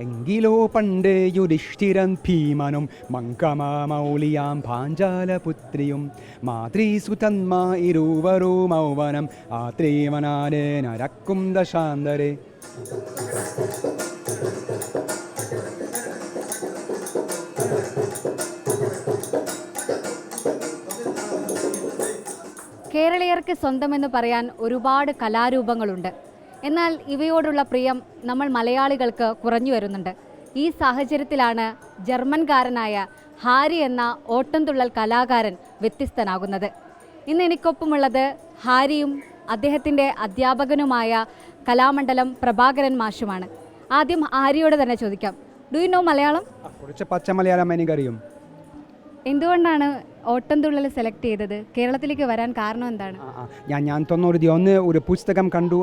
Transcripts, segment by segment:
എങ്കിലോ പണ്ട് യുധിഷ്ഠിരൻ ഭീമനും മങ്കമൗലിയാം പാഞ്ചാലപുത്രിയും മാതൃസുതന്മാ ഇരുവരോ മൗവനം ആത്രീവനാരെ നരക്കും ദശാന്തരെ. കേരളീയർക്ക് സ്വന്തമെന്ന് പറയാൻ ഒരുപാട് കലാരൂപങ്ങളുണ്ട്. എന്നാൽ ഇവയോടുള്ള പ്രിയം നമ്മൾ മലയാളികൾക്ക് കുറഞ്ഞു വരുന്നുണ്ട്. ഈ സാഹചര്യത്തിലാണ് ജർമ്മൻകാരനായ ഹാരി എന്ന ഓട്ടംതുള്ളൽ കലാകാരൻ വ്യത്യസ്തനാകുന്നത്. ഇന്ന് എനിക്കൊപ്പമുള്ളത് ഹാരിയും അദ്ദേഹത്തിന്റെ അധ്യാപകനുമായ കലാമണ്ഡലം പ്രഭാകരൻ മാഷുമാണ്. ആദ്യം ഹാരിയോട് തന്നെ ചോദിക്കാം. Do you know Malayalam? ആ, കുറച്ച് പച്ച മലയാളം എനിക്കറിയും. എന്തുകൊണ്ടാണ് ഓട്ടംതുള്ളൽ സെലക്ട് ചെയ്തത്? കേരളത്തിലേക്ക് വരാൻ കാരണം എന്താണ്. ഞാൻ ഞാൻ തൊണ്ണൂറ്റി ഒന്ന് ഒരു പുസ്തകം കണ്ടു.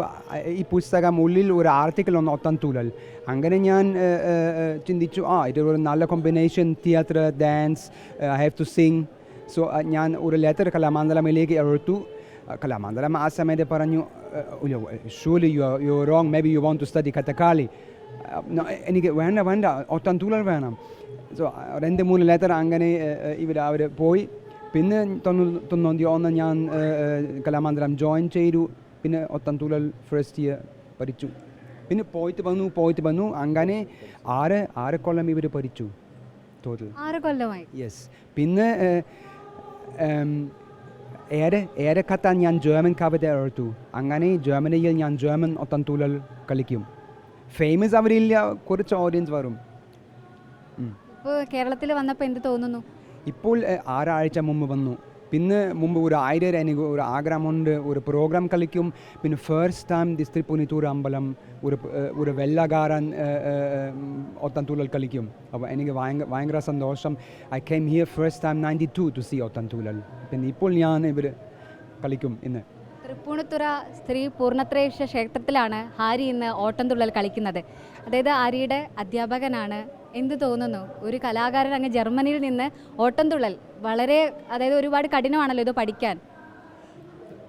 ഈ പുസ്തകം ഉള്ളിൽ ഒരു ആർട്ടിക്കിൾ ഒന്ന് ഒത്തൻതൂലൽ അങ്ങനെ ഞാൻ ചിന്തിച്ചു ആ ഇത് ഒരു നല്ല combination theatre dance I have to sing so ഞാൻ ഒരു ലെറ്റർ കലാമണ്ഡലമിലേക്ക് എഴുത്തു. കലാമാന്തലം ആ സമയത്ത് പറഞ്ഞു ഷൂലി you you wrong maybe you want to study Kathakali എനിക്ക് വേണ്ട വേണ്ട. ഒത്തൻതൂലൽ വേണം. സോ രണ്ട് മൂന്ന് ലെറ്റർ അങ്ങനെ ഇവർ അവർ പോയി. പിന്നെ തൊണ്ണൂറ് തൊണ്ണൂറ്റി ഒന്ന് ഞാൻ കലാമന്ദിരം ജോയിൻ ചെയ്തു. പിന്നെ ഒത്തൻതൂലൽ ഫസ്റ്റ് ഇയർ പഠിച്ചു. പിന്നെ പോയിട്ട് വന്നു പോയിട്ട് വന്നു. അങ്ങനെ ആറ് ആറ് കൊല്ലം ഇവർ പഠിച്ചു. ടോട്ടൽ ആറ് കൊല്ലമായി. യെസ് പിന്നെ ഏറെ ഏറെ കത്താൻ ഞാൻ ജർമ്മൻ കവിത എഴുത്തു. അങ്ങനെ ജർമ്മനിയിൽ ഞാൻ ജർമ്മൻ ഒത്തൻതൂലൽ കളിക്കും. ഫേമസ് അവരില്ല കുറച്ച് ഓഡിയൻസ് വരും. ഇപ്പോൾ കേരളത്തിൽ വന്നപ്പോൾ എന്ത് തോന്നുന്നു? ഇപ്പോൾ ആറാഴ്ച മുമ്പ് വന്നു. പിന്നെ മുമ്പ് ഒരു ആയിരം എനിക്ക് ഒരു ആഗ്രഹമുണ്ട് ഒരു പ്രോഗ്രാം കളിക്കും. പിന്നെ ഫസ്റ്റ് ടൈം ദിസ്ത്രി പുനിത്തൂർ അമ്പലം ഒരു ഒരു വെള്ളകാരൻ ഒത്തൻതൂലൽ കളിക്കും. അപ്പോൾ എനിക്ക് ഭയങ്കര ഭയങ്കര സന്തോഷം. I came here first time ninety two to see Ottanthullal പിന്നെ ഇപ്പോൾ ഞാൻ ഇവർ കളിക്കും ഇന്ന്. തൃപ്പൂണിത്തുറ സ്ത്രീ പൂർണത്രേക്ഷ ക്ഷേത്രത്തിലാണ് ഹാരി ഇന്ന് ഓട്ടംതുള്ളൽ കളിക്കുന്നത്. അതായത് ഹാരിയുടെ അധ്യാപകനാണ്. എന്ത് തോന്നുന്നു? ഒരു കലാകാരൻ അങ്ങ് ജർമ്മനിയിൽ നിന്ന് ഓട്ടംതുള്ളൽ വളരെ അതായത് ഒരുപാട് കഠിനമാണല്ലോ ഇത് പഠിക്കാൻ.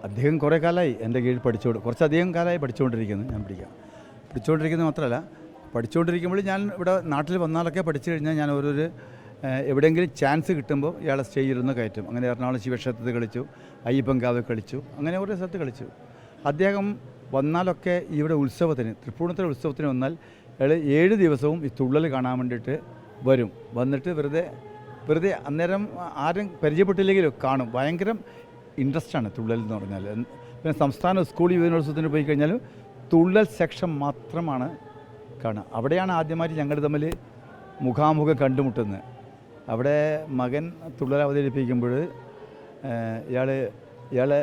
അദ്ദേഹം കുറേ കാലമായി എന്റെ കീഴിൽ പഠിച്ചുകൊണ്ട് കുറച്ചധികം കാലമായി പഠിച്ചുകൊണ്ടിരിക്കുന്നു ഞാൻ പഠിക്കാം പഠിച്ചുകൊണ്ടിരിക്കുന്നത് മാത്രമല്ല പഠിച്ചുകൊണ്ടിരിക്കുമ്പോൾ ഞാൻ ഇവിടെ നാട്ടിൽ വന്നാലൊക്കെ പഠിച്ചു കഴിഞ്ഞാൽ ഞാൻ ഓരോരു എവിടെയെങ്കിലും ചാൻസ് കിട്ടുമ്പോൾ ഇയാളെ സ്റ്റേജിലൊന്ന് കയറ്റും. അങ്ങനെ എറണാകുളം ശിവക്ഷേത്രത്തിൽ കളിച്ചു അയ്യപ്പങ്കാവ് കളിച്ചു അങ്ങനെ ഓരോ സ്ഥലത്ത് കളിച്ചു. അദ്ദേഹം വന്നാലൊക്കെ ഇവിടെ ഉത്സവത്തിന് തൃപ്പൂണിത്തുറ ഉത്സവത്തിന് വന്നാൽ അയാൾ ഏഴ് ദിവസവും ഈ തുള്ളൽ കാണാൻ വേണ്ടിയിട്ട് വരും. വന്നിട്ട് വെറുതെ വെറുതെ അന്നേരം ആരും പരിചയപ്പെട്ടില്ലെങ്കിലും കാണും. ഭയങ്കര ഇൻട്രസ്റ്റാണ് തുള്ളൽ എന്ന് പറഞ്ഞാൽ പിന്നെ സംസ്ഥാന സ്കൂൾ യുവജനോത്സവത്തിന് പോയി കഴിഞ്ഞാൽ തുള്ളൽ സെക്ഷൻ മാത്രമാണ് കാണുക. അവിടെയാണ് ആദ്യമായിട്ട് ഞങ്ങൾ തമ്മിൽ മുഖാമുഖം കണ്ടുമുട്ടുന്നത്. അവിടെ മകൻ തുള്ളൽ അവതരിപ്പിക്കുമ്പോൾ ഇയാൾ ഇയാളെ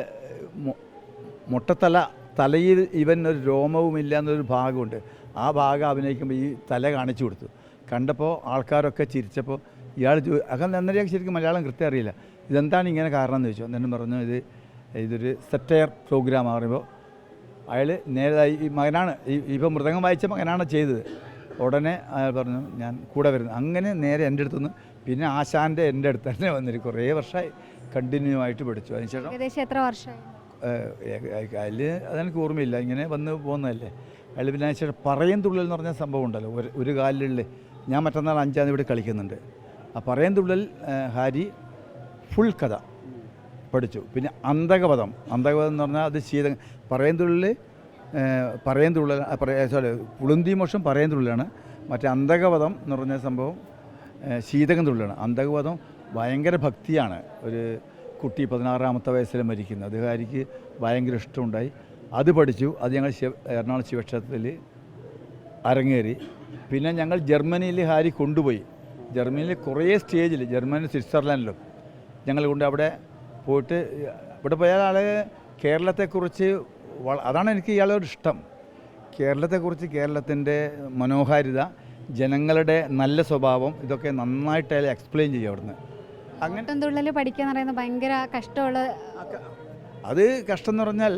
മുട്ടത്തല തലയിൽ ഇവൻ ഒരു രോമവുമില്ല എന്നൊരു ഭാഗമുണ്ട്. ആ ഭാഗം അഭിനയിക്കുമ്പോൾ ഈ തല കാണിച്ചു കൊടുത്തു. കണ്ടപ്പോൾ ആൾക്കാരൊക്കെ ചിരിച്ചപ്പോൾ ഇയാൾ അകം അന്നേരം ശരിക്കും മലയാളം കൃത്യം അറിയില്ല. ഇതെന്താണ് ഇങ്ങനെ കാരണം എന്ന് ചോദിച്ചു. അന്നേരം പറഞ്ഞു ഇത് ഇതൊരു സെറ്റയർ പ്രോഗ്രാം പറയുമ്പോൾ അയാൾ നേരെ ഈ മകനാണ് ഈ ഇപ്പോൾ മൃദംഗം വായിച്ച മകനാണ് ചെയ്തത്. ഉടനെ അയാൾ പറഞ്ഞു ഞാൻ കൂടെ വരുന്നു. അങ്ങനെ നേരെ എന്റെ അടുത്തുനിന്ന് പിന്നെ ആശാന്റെ എന്റെ അടുത്ത് തന്നെ വന്നിരിക്കും കുറേ വർഷമായി കണ്ടിന്യൂ ആയിട്ട് പഠിച്ചു. അതിനുശേഷം ഏകദേശം എത്ര വർഷമായി? അതിൽ അതെനിക്ക് ഓർമ്മയില്ല. ഇങ്ങനെ വന്ന് പോകുന്നതല്ലേ അതിൽ പിന്നെ അതിനുശേഷം പറയും തുള്ളൽ എന്ന് പറഞ്ഞ സംഭവം ഉണ്ടല്ലോ. ഒരു ഒരു കാലിലുള്ള. ഞാൻ മറ്റന്നാൾ അഞ്ചാം തീയതി ഇവിടെ കളിക്കുന്നുണ്ട്. ആ പറയും തുള്ളൽ ഹാരി ഫുൾ കഥ പഠിച്ചു. പിന്നെ അന്തകപദം അന്തകപദം എന്ന് പറഞ്ഞാൽ അത് ശീത പറയും തുള്ളൽ പറയം തുള്ളൽ സോറി പുളുന്തി മോഷം പറയം തുള്ളലാണ് മറ്റേ അന്തകവധം എന്ന് പറഞ്ഞ സംഭവം ശീതകം തുള്ളലാണ് അന്തകവധം ഭയങ്കര ഭക്തിയാണ് ഒരു കുട്ടി പതിനാറാമത്തെ വയസ്സിൽ മരിക്കുന്നത്. അദ്ദേഹാരിക്ക് ഹാരിക്ക് ഭയങ്കര ഇഷ്ടമുണ്ടായി. അത് പഠിച്ചു. അത് ഞങ്ങൾ ശിവ എറണാകുളം ശിവക്ഷേത്രത്തിൽ അരങ്ങേറി. പിന്നെ ഞങ്ങൾ ജർമ്മനിയിൽ ഹാരി കൊണ്ടുപോയി. ജർമ്മനിയിൽ കുറേ സ്റ്റേജിൽ ജർമ്മനി സ്വിറ്റ്സർലാൻഡിലും ഞങ്ങൾ കൊണ്ട് അവിടെ പോയിട്ട് ഇവിടെ പോയാൽ ആൾ കേരളത്തെക്കുറിച്ച് അതാണ് എനിക്ക് ഇയാളൊരു ഇഷ്ടം. കേരളത്തെക്കുറിച്ച് കേരളത്തിന്റെ മനോഹാരിത ജനങ്ങളുടെ നല്ല സ്വഭാവം ഇതൊക്കെ നന്നായിട്ട് അയാൾ എക്സ്പ്ലെയിൻ ചെയ്യും അവിടുന്ന്. അങ്ങനെ തുള്ളൽ പഠിക്കുക എന്ന് പറയുന്നത് ഭയങ്കര കഷ്ടമുള്ള അത് കഷ്ടം എന്ന് പറഞ്ഞാൽ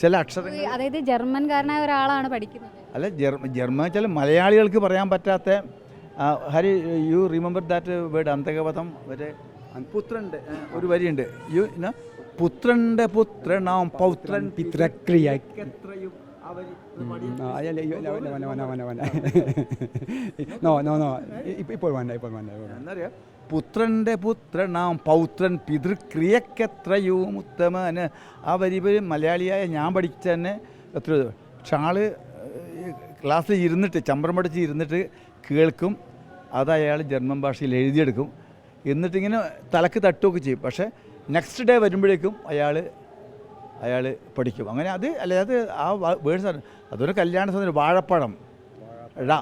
ചില അക്ഷരങ്ങൾ അതായത് ജർമ്മൻകാരനായ ഒരാളാണ് പഠിക്കുന്നത്. അല്ല ജർമ്മ ജർമ്മൻ വെച്ചാൽ മലയാളികൾക്ക് പറയാൻ പറ്റാത്ത Harry you remember that word അന്തകപഥം ഒരു പുത്രന്റെ ഒരു വരിയുണ്ട്. യു പുത്രന്റെ പുത്രനാം പൗത്രൻ പിതൃക്രിയ പുത്രന്റെ. നോ നോ നോ ഇപ്പോൾ വേണ്ട ഇപ്പോൾ വേണ്ട എന്നറിയാം പുത്രന്റെ പുത്രനാം പൗത്രൻ പിതൃക്രിയക്കെത്രയും ഉത്തമന് വരി മലയാളിയായ ഞാൻ പഠിച്ച തന്നെ എത്ര ഷാൾ ക്ലാസ്സിൽ ഇരുന്നിട്ട് ചമ്പരം പഠിച്ച് ഇരുന്നിട്ട് കേൾക്കും അത് അയാൾ ജർമ്മൻ ഭാഷയിൽ എഴുതിയെടുക്കും എന്നിട്ടിങ്ങനെ തലക്ക് തട്ടുകയൊക്കെ ചെയ്യും പക്ഷേ നെക്സ്റ്റ് ഡേ വരുമ്പോഴേക്കും അയാൾ അയാൾ പഠിക്കും. അങ്ങനെ അത് അല്ലെ അത് ആ വേഴ്സ് അതൊരു കല്യാണ സാധനം വാഴപ്പഴം. ഴ,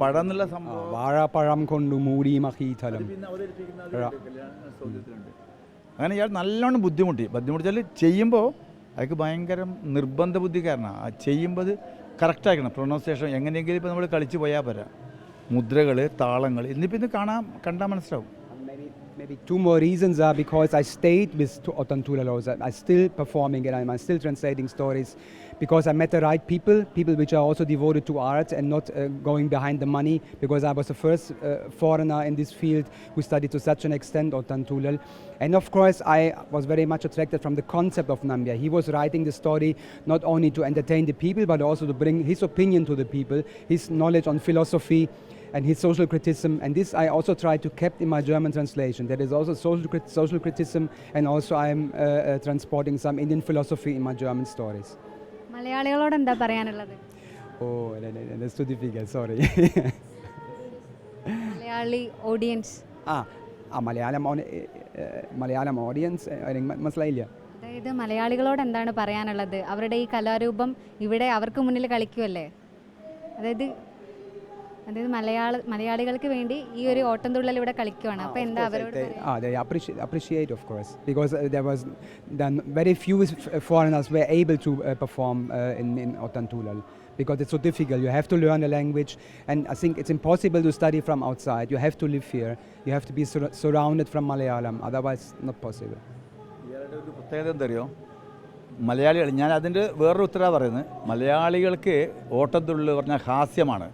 പഴം എന്നുള്ള സംഭവം. വാഴപ്പഴം കൊണ്ട് മൂടി മഹീതലം അങ്ങനെ ഇയാൾ നല്ലോണം ബുദ്ധിമുട്ടി. ബുദ്ധിമുട്ടിച്ചാൽ ചെയ്യുമ്പോൾ അയാൾക്ക് ഭയങ്കര നിർബന്ധ ബുദ്ധി കാരണം ആ ചെയ്യുമ്പോൾ അത് കറക്റ്റാക്കണം പ്രൊണൗൺസിയേഷൻ എങ്ങനെയെങ്കിലും ഇപ്പോൾ നമ്മൾ കളിച്ച് പോയാൽ പോരാ. മുദ്രകൾ താളങ്ങൾ ഇന്നിപ്പോൾ ഇത് കാണാൻ കണ്ടാൽ മനസ്സിലാവും. Maybe, two more reasons are because I stayed with Otan Tulalosa. I'm still performing. I'm, I'm still translating stories because I met the right people, people which are also devoted to art and not uh, going behind the money. Because I was the first uh, foreigner in this field who studied to such an extent Otan Tulal. And of course, I was very much attracted from the concept of Nambia. He was writing the story not only to entertain the people, but also to bring his opinion to the people, his knowledge on philosophy and his social criticism. And this I also try to keep in my German translation. There is also social, crit- social criticism, and also I'm uh, uh, transporting some Indian philosophy in my German stories. മലയാളികളോട് എന്താ പറയാനുള്ളത്? ഓ sorry no, sorry. Malayali audience ആ ആ Malayalam Malayalam audience മനസ്സിലായില്ല. അതായത് മലയാളികളോട് എന്താണ് പറയാനുള്ളത്? അവരുടെ ഈ കലാരൂപം ഇവിടെ അവർക്ക് മുന്നിൽ കളിക്കുമല്ലേ അതായത് അതായത് മലയാള മലയാളികൾക്ക് വേണ്ടി ഈ ഒരു ഓട്ടം തുള്ളൽ ഇവിടെ കളിക്കുവാണ് അപ്പോൾ എന്താ അവരോട് ah, they appreciate, appreciate, of course, because uh, there was then very few f- foreigners were able to uh, perform uh, in, in Otantulal because it's so difficult. You have to learn the language, and I think it's impossible to study from outside. You have to live here. You have to be sur- surrounded from Malayalam, otherwise not possible. ഇയാളുടെ ഒരു പ്രത്യേകത എന്തറിയോ മലയാളികൾ ഞാൻ അതിന്റെ വേറൊരു ഉത്തരവാണ് പറയുന്നത് മലയാളികൾക്ക് ഓട്ടത്തുള്ളിൽ പറഞ്ഞാൽ ഹാസ്യമാണ്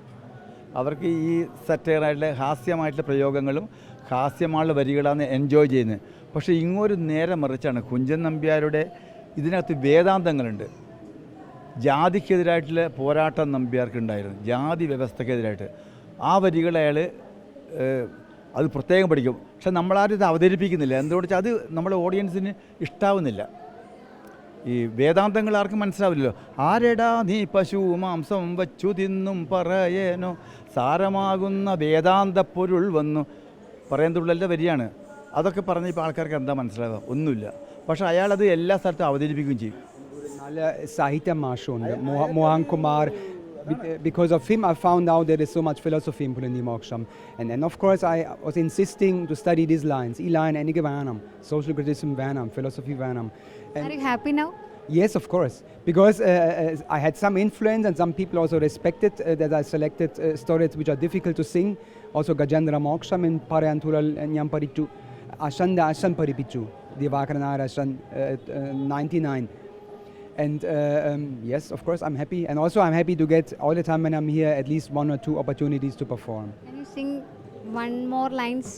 അവർക്ക് ഈ സറ്റയറായിട്ടുള്ള ഹാസ്യമായിട്ടുള്ള പ്രയോഗങ്ങളും ഹാസ്യമായുള്ള വരികളാണ് എൻജോയ് ചെയ്യുന്നത്. പക്ഷേ ഇങ്ങൊരു നേരെ മറിച്ചാണ് കുഞ്ചൻ നമ്പ്യാരുടെ ഇതിനകത്ത് വേദാന്തങ്ങളുണ്ട്. ജാതിക്കെതിരായിട്ടുള്ള പോരാട്ടം നമ്പ്യാർക്കുണ്ടായിരുന്നു. ജാതി വ്യവസ്ഥക്കെതിരായിട്ട്. ആ വരികൾ അയാൾ അത് പ്രത്യേകം പഠിക്കും. പക്ഷെ നമ്മളാരും ഇത് അവതരിപ്പിക്കുന്നില്ല. എന്തുകൊണ്ട് വെച്ചാൽ അത് നമ്മുടെ ഓഡിയൻസിന് ഇഷ്ടാവുന്നില്ല. ഈ വേദാന്തങ്ങൾ ആർക്കും മനസ്സിലാവില്ലല്ലോ. ആരെടാ നീ പശു മാംസം വച്ചു തിന്നും പറയേനോ? സാരമാകുന്ന വേദാന്ത പൊരുൾ വന്നു. പറയുന്നുള്ളതിന്റെ വരിയാണ് അതൊക്കെ പറഞ്ഞ് ഇപ്പോൾ ആൾക്കാർക്ക് എന്താ മനസ്സിലാവുക? ഒന്നുമില്ല. പക്ഷേ അയാളത് എല്ലാ സ്ഥലത്തും അവതരിപ്പിക്കുകയും ചെയ്യും. നല്ല സാഹിത്യ മാഷുണ്ട്. Mohan Because of him, I found out there is so much philosophy in Pulandi Moksham. And then, of course, I was insisting to study these lines, E-line, Enige Vanam, social criticism Vanam, philosophy Vanam. And Are you happy now? Yes, of course, because uh, uh, I had some influence and some people also respected uh, that I selected uh, stories which are difficult to sing. Also Gajendra Moksham in Parantural Nyamparichu, Ashanda Ashan Paripichu, Divakaranarashan, uh, uh, 99. And uh, um, yes, of course, I'm happy. And also, I'm happy to get all the time when I'm here at least one or two opportunities to perform. Can you sing one more lines?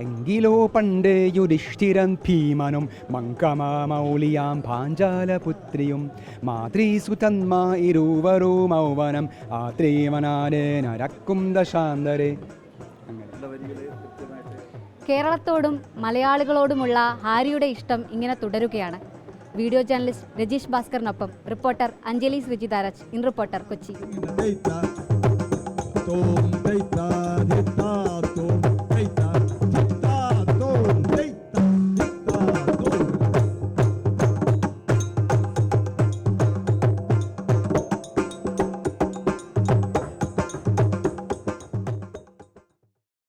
എങ്കിലോ പണ്ട് യുധിഷ്ഠിരൻ ഭീമനും മങ്കമൗലിയാം പാഞ്ചാലപുത്രിയും മാതൃസുതന്മാ ഇരുവരൂ മൗവനം ആത്രീമനാരെ നരക്കും ദശാന്തരെ കേരളത്തോടും മലയാളികളോടുമുള്ള ഹാരിയുടെ ഇഷ്ടം ഇങ്ങനെ തുടരുകയാണ് video journalist Rajeesh ഭാസ്കറിനൊപ്പം reporter Anjali Sreejitharaj in reporter Kochi.